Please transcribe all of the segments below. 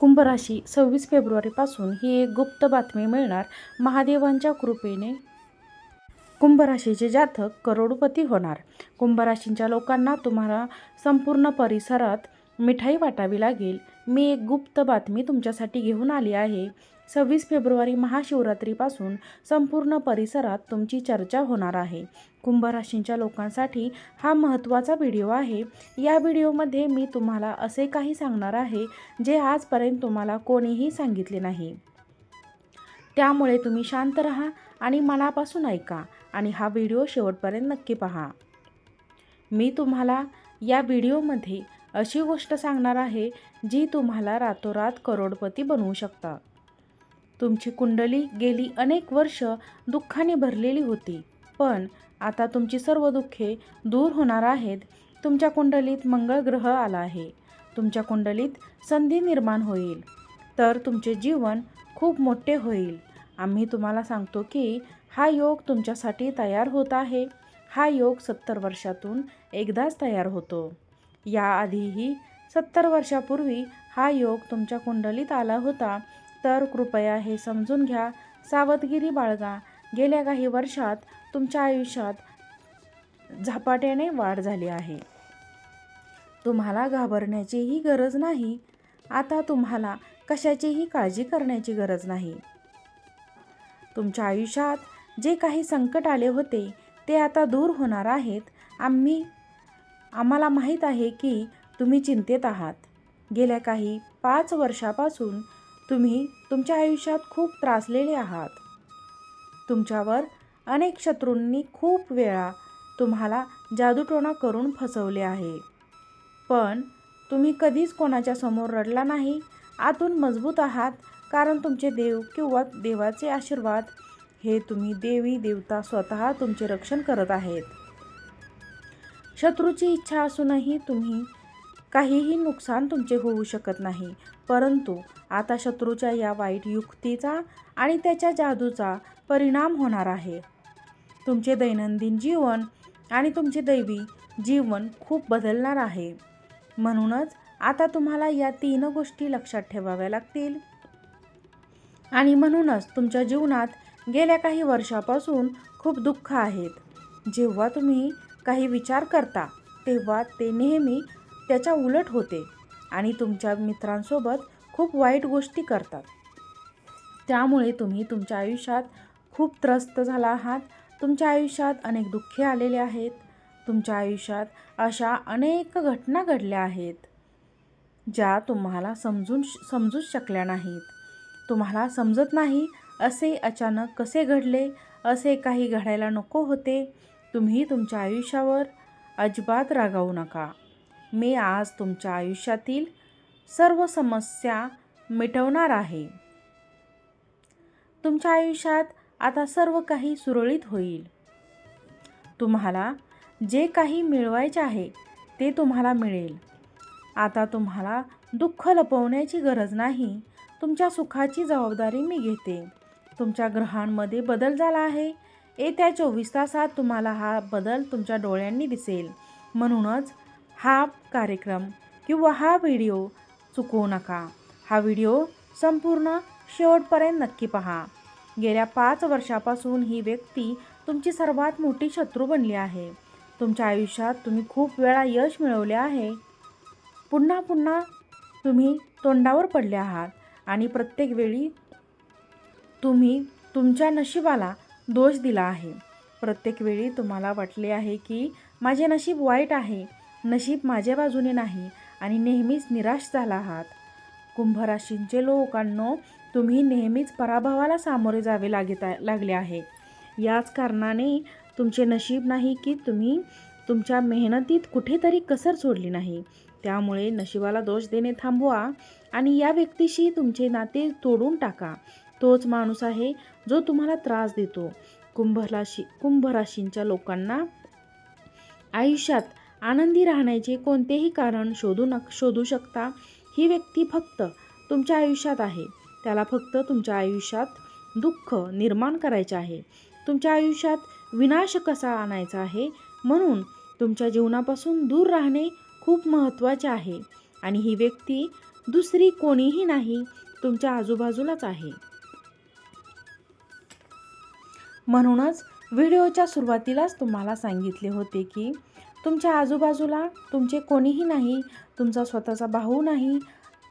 कुंभराशी सव्वीस फेब्रुवारीपासून ही एक गुप्त बातमी मिळणार महादेवांच्या कृपेने. कुंभराशीचे जातक करोडपती होणार. कुंभराशींच्या लोकांना तुम्हाला संपूर्ण परिसरात मिठाई वाटावी लागेल. मी एक गुप्त बातमी तुमच्यासाठी घेऊन आली आहे. सव्वीस फेब्रुवारी महाशिवरात्रीपासून संपूर्ण परिसरात तुमची चर्चा होणार आहे. कुंभराशींच्या लोकांसाठी हा महत्त्वाचा व्हिडिओ आहे. या व्हिडिओमध्ये मी तुम्हाला असे काही सांगणार आहे जे आजपर्यंत तुम्हाला कोणीही सांगितले नाही. त्यामुळे तुम्ही शांत राहा आणि मनापासून ऐका आणि हा व्हिडिओ शेवटपर्यंत नक्की पहा. मी तुम्हाला या व्हिडिओमध्ये अशी गोष्ट सांगणार आहे जी तुम्हाला रातोरात करोडपती बनवू शकता. तुमची कुंडली गेली अनेक वर्ष दुःखाने भरलेली होती. पण आता तुमची सर्व दुःखे दूर होणार आहेत. तुमच्या कुंडलीत मंगळ ग्रह आला आहे. तुमच्या कुंडलीत संधी निर्माण होईल. तर तुमचे जीवन खूप मोठे होईल. आम्ही तुम्हाला सांगतो की हा योग तुमच्यासाठी तयार होत आहे. हा योग सत्तर वर्षातून एकदाच तयार होतो. याआधीही सत्तर वर्षापूर्वी हा योग तुमच्या कुंडलीत आला होता. तर कृपया हे समजून घ्या. सावधगिरी बाळगा. गेल्या काही वर्षात तुमच्या आयुष्यात झपाट्याने वाढ झाली आहे. तुम्हाला घाबरण्याचीही गरज नाही. आता तुम्हाला कशाचीही काळजी करण्याची गरज नाही. तुमच्या आयुष्यात जे काही संकट आले होते ते आता दूर होणार आहेत. आम्ही आम्हाला माहीत आहे की तुम्ही चिंतेत आहात. गेल्या काही पाच वर्षापासून तुम्ही तुमच्या आयुष्यात खूप त्रासलेले आहात. तुमच्यावर अनेक शत्रूंनी खूप वेळा तुम्हाला जादूटोणा करून फसवले आहे. पण तुम्ही कधीच कोणाच्या समोर रडला नाही आतून मजबूत आहात कारण तुमचे देव किंवा देवाचे आशीर्वाद हे तुम्ही देवी देवता स्वतः तुमचे रक्षण करत आहेत. शत्रूची इच्छा असूनही तुम्ही काहीही नुकसान तुमचे होऊ शकत नाही. परंतु आता शत्रूच्या या वाईट युक्तीचा आणि त्याच्या जादूचा परिणाम होणार आहे. तुमचे दैनंदिन जीवन आणि तुमचे दैवी जीवन खूप बदलणार आहे. म्हणूनच आता तुम्हाला या तीन गोष्टी लक्षात ठेवाव्या लागतील. आणि म्हणूनच तुमच्या जीवनात गेल्या काही वर्षापासून खूप दुःख आहेत. जेव्हा तुम्ही काही विचार करता तेव्हा ते नेहमी त्याच्या उलट होते. आणि तुमच्या मित्रांसोबत खूप वाईट गोष्टी करतात. त्यामुळे तुम्ही तुमच्या आयुष्यात खूप त्रस्त झाला आहात. तुमच्या आयुष्यात अनेक दुःखे आलेले आहेत. तुमच्या आयुष्यात अशा अनेक घटना घडल्या आहेत ज्या तुम्हाला समजून समजूच शकल्या नाहीत. तुम्हाला समजत नाही असे अचानक कसे घडले असे काही घडायला नको होते. तुम्ही तुमच्या आयुष्यावर अजिबात रागावू नका. मी आज तुमच्या आयुष्यातील सर्व समस्या मिटवणार आहे. तुमच्या आयुष्यात आता सर्व काही सुरळीत होईल. तुम्हाला जे काही मिळवायचे आहे ते तुम्हाला मिळेल. आता तुम्हाला दुःख लपवण्याची गरज नाही. तुमच्या सुखाची जबाबदारी मी घेते. तुमच्या ग्रहांमध्ये बदल झाला आहे. येत्या चोवीस तासात तुम्हाला हा बदल तुमच्या डोळ्यांनी दिसेल. म्हणूनच हा कार्यक्रम किंवा हा व्हिडिओ चुकवू नका. हा व्हिडिओ संपूर्ण शेवटपर्यंत नक्की पहा. गेल्या पाच वर्षापासून ही व्यक्ती तुमची सर्वात मोठी शत्रू बनली आहे. तुमच्या आयुष्यात तुम्ही खूप वेळा यश मिळवले आहे. पुन्हा पुन्हा तुम्ही तोंडावर पडले आहात आणि प्रत्येक वेळी तुम्ही तुमच्या नशिबाला दोष दिला आहे. प्रत्येक वेळी तुम्हाला वाटले आहे की माझे नशीब वाईट आहे. नशीब माझ्या बाजूने नाही आणि नेहमीच निराश झाला आहात. कुंभराशींचे लोकांनो तुम्ही नेहमीच पराभवाला सामोरे जावे लागत लागले आहे. याच कारणाने तुमचे नशीब नाही की तुम्ही तुमच्या मेहनतीत कुठेतरी कसर सोडली नाही. त्यामुळे नशिबाला दोष देणे थांबवा आणि या व्यक्तीशी तुमचे नाते तोडून टाका. तोच माणूस आहे जो तुम्हाला त्रास देतो. कुंभराशी कुंभराशींच्या लोकांना आयुष्यात आनंदी राहण्याचे कोणतेही कारण शोधू नक शोधू शकता. ही व्यक्ती फक्त तुमच्या आयुष्यात आहे. त्याला फक्त तुमच्या आयुष्यात दुःख निर्माण करायचे आहे. तुमच्या आयुष्यात विनाश कसा आणायचा आहे? म्हणून तुमच्या जीवनापासून दूर राहणे खूप महत्त्वाचे आहे. आणि ही व्यक्ती दुसरी कोणीही नाही तुमच्या आजूबाजूलाच आहे. म्हणूनच व्हिडिओच्या सुरुवातीलाच तुम्हाला सांगितले होते की तुमच्या आजूबाजूला तुमचे कोणीही नाही तुमचा स्वतःचा भाऊ नाही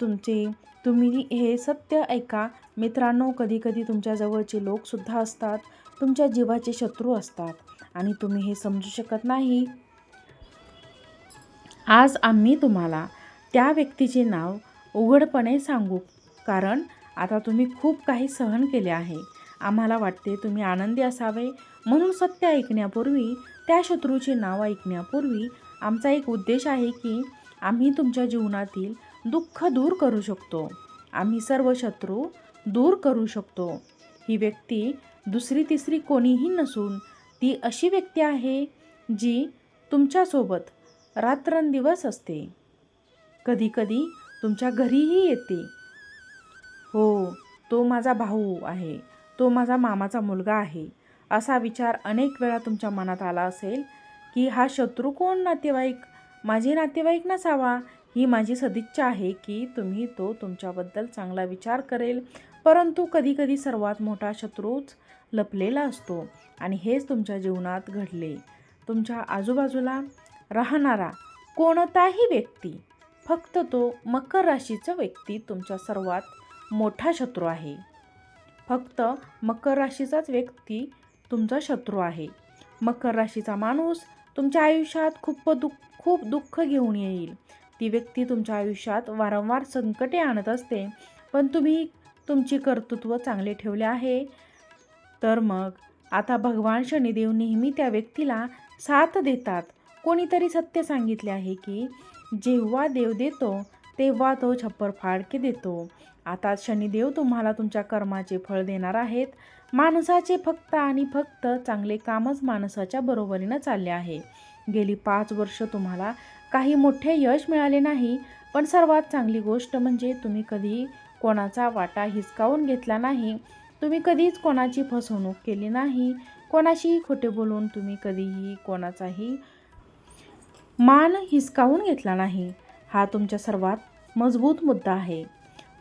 तुमचे तुम्ही हे सत्य ऐका. मित्रांनो कधीकधी तुमच्या जवळचे लोकसुद्धा असतात तुमच्या जीवाचे शत्रू असतात आणि तुम्ही हे समजू शकत नाही. आज आम्ही तुम्हाला त्या व्यक्तीचे नाव उघडपणे सांगू कारण आता तुम्ही खूप काही सहन केले आहे. आम्हाला वाटते तुम्ही आनंदी असावे म्हणून सत्य ऐकण्यापूर्वी त्या शत्रूचे नाव ऐकण्यापूर्वी आमचा एक उद्देश आहे की आम्ही तुमच्या जीवनातील दुःख दूर करू शकतो. आम्ही सर्व शत्रू दूर करू शकतो. ही व्यक्ती दुसरी तिसरी कोणीही नसून ती अशी व्यक्ती आहे जी तुमच्यासोबत रात्रंदिवस असते. कधीकधी तुमच्या घरीही येते. हो तो माझा भाऊ आहे. तो माझा मामाचा मुलगा आहे. असा विचार अनेक वेळा तुमच्या मनात आला असेल की हा शत्रू कोण नातेवाईक? माझे नातेवाईक नसावा. ही माझी सदिच्छा आहे की तुम्ही तो तुमच्याबद्दल चांगला विचार करेल. परंतु कधीकधी सर्वात मोठा शत्रूच लपलेला असतो आणि हेच तुमच्या जीवनात घडले. तुमच्या आजूबाजूला राहणारा कोणताही व्यक्ती फक्त तो मकर राशीचा व्यक्ती तुमचा सर्वात मोठा शत्रू आहे. फक्त मकर राशीचाच व्यक्ती तुमचा शत्रू आहे. मकर राशीचा माणूस तुमच्या आयुष्यात खूप दुःख खूप दुःख घेऊन येईल. ती व्यक्ती तुमच्या आयुष्यात वारंवार संकटे आणत असते. पण तुम्ही तुमची कर्तृत्व चांगले ठेवले आहे. तर मग आता भगवान शनिदेव नेहमी त्या व्यक्तीला साथ देतात. कोणीतरी सत्य सांगितले आहे की जेव्हा देव देतो तेव्हा तो छप्पर फाडके देतो. आता शनिदेव तुम्हाला तुमच्या कर्माचे फळ देणार आहेत. माणसाचे फक्त आणि फक्त चांगले कामच माणसाच्या बरोबरीनं चालले आहे. गेली पाच वर्ष तुम्हाला काही मोठे यश मिळाले नाही पण सर्वात चांगली गोष्ट म्हणजे तुम्ही कधी कोणाचा वाटा हिसकावून घेतला नाही तुम्ही कधीच कोणाची फसवणूक केली नाही कोणाशीही खोटे बोलून तुम्ही कधीही कोणाचाही मान हिसकावून घेतला नाही. हा तुमच्या सर्वात मजबूत मुद्दा आहे.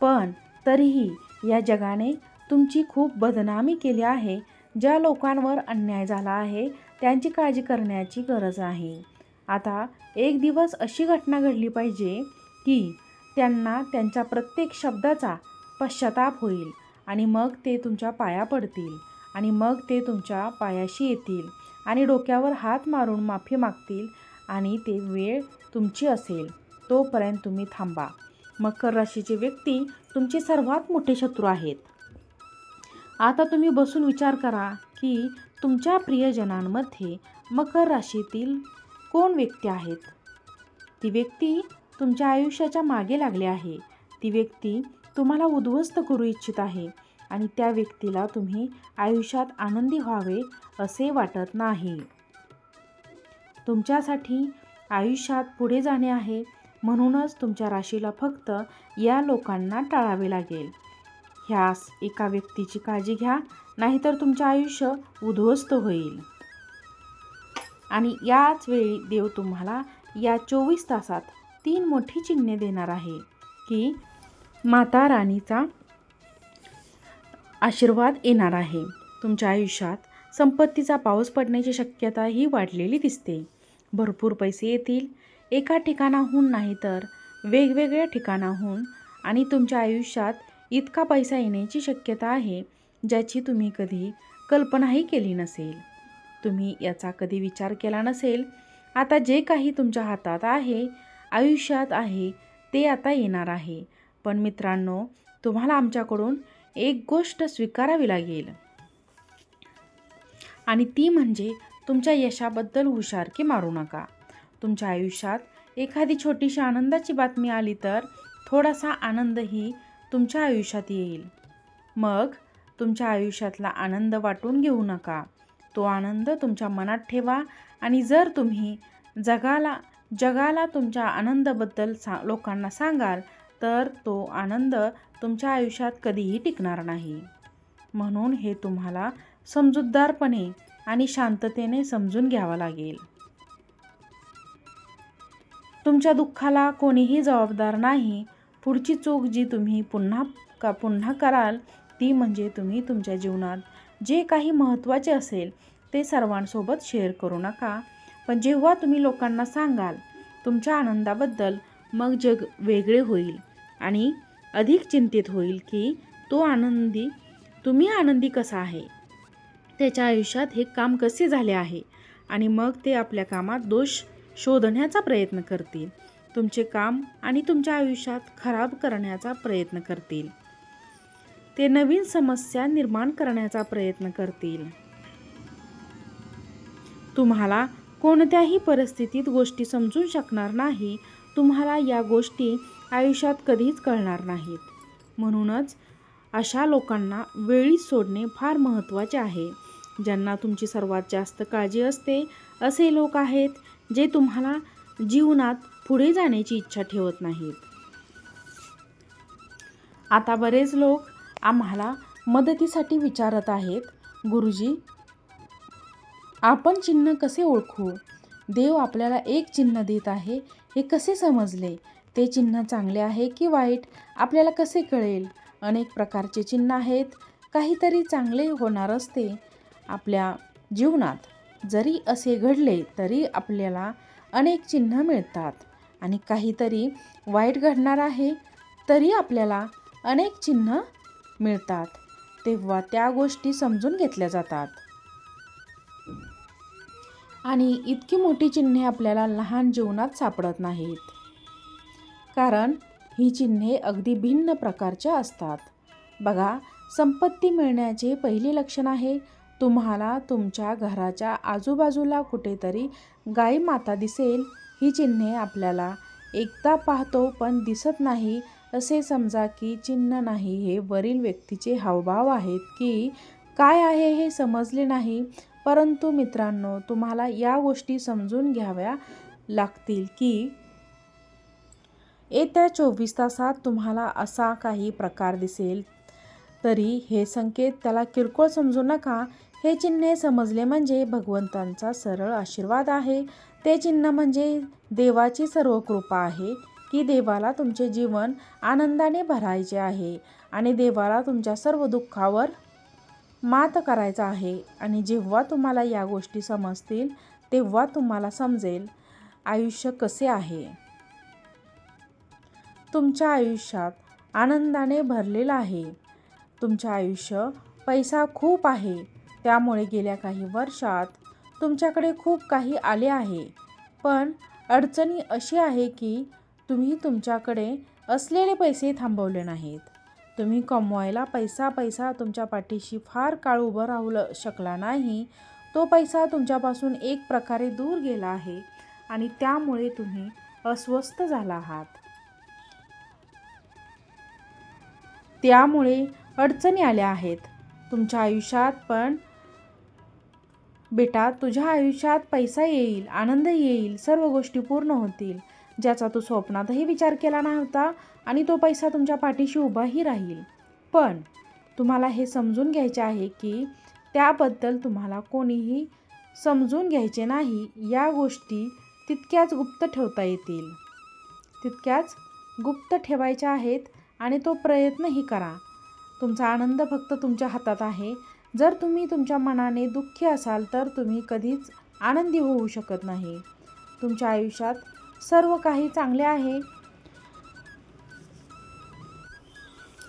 पण तरीही या जगाने तुमची खूप बदनामी केली आहे ज्या लोकांवर अन्याय झाला आहे त्यांची काळजी करण्याची गरज आहे. आता एक दिवस अशी घटना घडली पाहिजे की त्यांना त्यांच्या प्रत्येक शब्दाचा पश्चाताप होईल आणि मग ते तुमच्या पाया पडतील आणि मग ते तुमच्या पायाशी येतील आणि डोक्यावर हात मारून माफी मागतील आणि ते वेळ तुमची असेल तोपर्यंत तुम्ही थांबा. मकर राशीचे व्यक्ती तुमचे सर्वात मोठे शत्रू आहेत. आता तुम्ही बसून विचार करा की तुमच्या प्रियजनांमध्ये मकर राशीतील कोण व्यक्ती आहेत? ती व्यक्ती तुमच्या आयुष्याच्या मागे लागली आहे. ती व्यक्ती तुम्हाला उद्ध्वस्त करू इच्छित आहे आणि त्या व्यक्तीला तुम्ही आयुष्यात आनंदी व्हावे असे वाटत नाही. तुमच्यासाठी आयुष्यात पुढे जाणे आहे. म्हणूनच तुमच्या राशीला फक्त या लोकांना टाळावे लागेल. ह्यास एका व्यक्तीची काळजी घ्या नाहीतर तुमचे आयुष्य उद्ध्वस्त होईल. आणि याच वेळी देव तुम्हाला या चोवीस तासात तीन मोठी चिन्हे देणार आहे की माता राणीचा आशीर्वाद येणार आहे. तुमच्या आयुष्यात संपत्तीचा पाऊस पडण्याची शक्यता ही वाढलेली दिसते. भरपूर पैसे येतील एका ठिकाणाहून नाही तर वेगवेगळ्या ठिकाणाहून आणि तुमच्या आयुष्यात इतका पैसा येण्याची शक्यता आहे ज्याची तुम्ही कधी कल्पनाही केली नसेल. तुम्ही याचा कधी विचार केला नसेल. आता जे काही तुमच्या हातात आहे आयुष्यात आहे ते आता येणार आहे. पण मित्रांनो तुम्हाला आमच्याकडून एक गोष्ट स्वीकारावी लागेल. आणि ती म्हणजे तुमच्या यशाबद्दल हुशारकी मारू नका. तुमच्या आयुष्यात एखादी छोटीशी आनंदाची बातमी आली तर थोडासा आनंदही तुमच्या आयुष्यात येईल. मग तुमच्या आयुष्यातला आनंद वाटून घेऊ नका. तो आनंद तुमच्या मनात ठेवा आणि जर तुम्ही जगाला जगाला तुमच्या आनंदाबद्दल सा लोकांना सांगाल तर तो आनंद तुमच्या आयुष्यात कधीही टिकणार नाही. म्हणून हे तुम्हाला समजूतदारपणे आणि शांततेने समजून घ्यावं लागेल. तुमच्या दुःखाला कोणीही जबाबदार नाही पुढची चूक जी तुम्ही पुन्हा का पुन्हा कराल ती म्हणजे तुम्ही तुमच्या जीवनात जे काही महत्त्वाचे असेल ते सर्वांसोबत शेअर करू नका. पण जेव्हा तुम्ही लोकांना सांगाल तुमच्या आनंदाबद्दल मग जग वेगळे होईल आणि अधिक चिंतित होईल की तो आनंदी तुम्ही आनंदी कसा आहे? त्याच्या आयुष्यात हे काम कसे झाले आहे? आणि मग ते आपल्या कामात दोष शोधण्याचा प्रयत्न करतील. तुमचे काम आणि तुमच्या आयुष्यात खराब करण्याचा प्रयत्न करतील. ते नवीन समस्या निर्माण करण्याचा प्रयत्न करतील. तुम्हाला कोणत्याही परिस्थितीत गोष्टी समजून शकणार नाही तुम्हाला या गोष्टी आयुष्यात कधीच कळणार नाहीत. म्हणूनच अशा लोकांना वेळी सोडणे फार महत्त्वाचे आहे. ज्यांना तुमची सर्वात जास्त काळजी असते असे लोक आहेत जे तुम्हाला जीवनात पुढे जाण्याची इच्छा ठेवत नाहीत. आता बरेच लोक आम्हाला मदतीसाठी विचारत आहेत गुरुजी आपण चिन्ह कसे ओळखू? देव आपल्याला एक चिन्ह देत आहे हे कसे समजले? ते चिन्ह चांगले आहे की वाईट आपल्याला कसे कळेल? अनेक प्रकारचे चिन्ह आहेत काहीतरी चांगले होणार असते. आपल्या जीवनात जरी असे घडले तरी आपल्याला अनेक चिन्ह मिळतात. आणि काहीतरी वाईट घडणार आहे तरी आपल्याला अनेक चिन्ह मिळतात. तेव्हा त्या गोष्टी समजून घेतल्या जातात. आणि इतकी मोठी चिन्हे आपल्याला लहान जीवनात सापडत नाहीत. कारण ही चिन्हे अगदी भिन्न प्रकारच्या असतात. बघा संपत्ती मिळण्याचे पहिले लक्षण आहे तुम्हाला तुमच्या घराच्या आजूबाजूला कुठेतरी गाई माता दिसेल ही चिन्हे आपल्याला एकदा पाहतो पण दिसत नाही असे समजा की चिन्ह नाही. हे वरील व्यक्तीचे हावभाव आहेत की काय आहे हे समजले नाही. परंतु मित्रांनो तुम्हाला या गोष्टी समजून घ्याव्या लागतील की येत्या चोवीस तासात तुम्हाला असा काही प्रकार दिसेल. तरी हे संकेत त्याला किरकोळ समजू नका. हे चिन्हे समजले म्हणजे भगवंतांचा सरळ आशीर्वाद आहे. ते चिन्ह म्हणजे देवाची सर्व कृपा आहे की देवाला तुमचे जीवन आनंदाने भरायचे आहे आणि देवाला तुमच्या सर्व दुःखावर मात करायचा आहे. आणि जेव्हा तुम्हाला या गोष्टी समजतील तेव्हा तुम्हाला समजेल आयुष्य कसे आहे. तुमच्या आयुष्यात आनंदाने भरलेलं आहे. तुमचे आयुष्य पैसा खूप आहे. त्यामुळे गेल्या काही वर्षात तुमच्याकडे खूप काही आले आहे. पण अडचणी अशी आहे की तुम्ही तुमच्याकडे असलेले पैसे थांबवले नाहीत. तुम्ही कमवायला पैसा पैसा तुमच्या पाठीशी फार काळ उभं राहू ल शकला नाही. तो पैसा तुमच्यापासून एक प्रकारे दूर गेला आहे आणि त्यामुळे तुम्ही अस्वस्थ झाला आहात. त्यामुळे अडचणी आल्या आहेत. तुमच्या आयुष्यात पण बेटा तुझ्या आयुष्यात पैसा येईल आनंद येईल सर्व गोष्टी पूर्ण होतील. ज्याचा तू स्वप्नातही विचार केला नव्हता आणि तो पैसा तुमच्या पाठीशी उभाही राहील. पण तुम्हाला हे समजून घ्यायचे आहे की त्याबद्दल तुम्हाला कोणीही समजून घ्यायचे नाही. या गोष्टी तितक्याच गुप्त ठेवता येतील. तितक्याच गुप्त ठेवायच्या आहेत आणि तो प्रयत्नही करा. तुमचा आनंद फक्त तुमच्या हातात आहे. जर तुम्ही तुमच्या मनाने दुःखी असाल तर तुम्ही कधीच आनंदी होऊ शकत नाही. तुमच्या आयुष्यात सर्व काही चांगले आहे.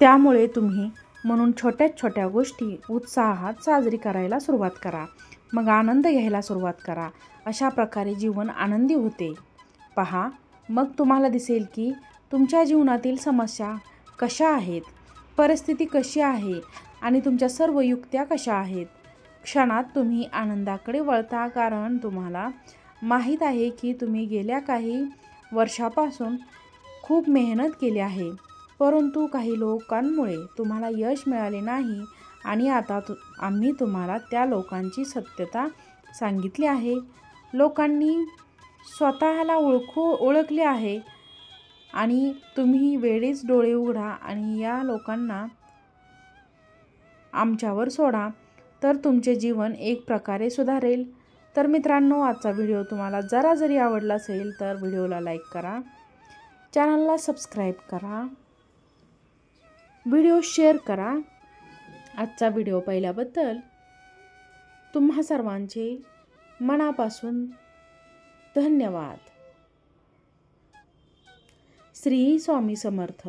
त्यामुळे तुम्ही म्हणून छोट्या छोट्या गोष्टी उत्साहात साजरी करायला सुरुवात करा. मग आनंद घ्यायला सुरुवात करा. अशा प्रकारे जीवन आनंदी होते. पहा मग तुम्हाला दिसेल की तुमच्या जीवनातील समस्या कशा आहेत? परिस्थिती कशी आहे? आणि तुमच्या सर्व युक्त्या कशा आहेत? क्षणात तुम्ही आनंदाकडे वळता कारण तुम्हाला माहीत आहे की तुम्ही गेल्या काही वर्षापासून खूप मेहनत केली आहे. परंतु काही लोकांमुळे तुम्हाला यश मिळाले नाही आणि आता तु आम्ही तुम्हाला त्या लोकांची सत्यता सांगितली आहे. लोकांनी स्वतःला ओळखू ओळखले आहे आणि तुम्ही वेळीच डोळे उघडा आणि या लोकांना आमच्यावर सोडा. तर तुमचे जीवन एक प्रकारे सुधारेल. तर मित्रांनो आजचा व्हिडिओ तुम्हाला जरा जरी आवडला असेल तर व्हिडिओला लाईक करा. चॅनलला सबस्क्राईब करा. व्हिडिओ शेअर करा. आजचा व्हिडिओ पाहिल्याबद्दल तुम्हा सर्वांचे मनापासून धन्यवाद. श्री स्वामी समर्थ.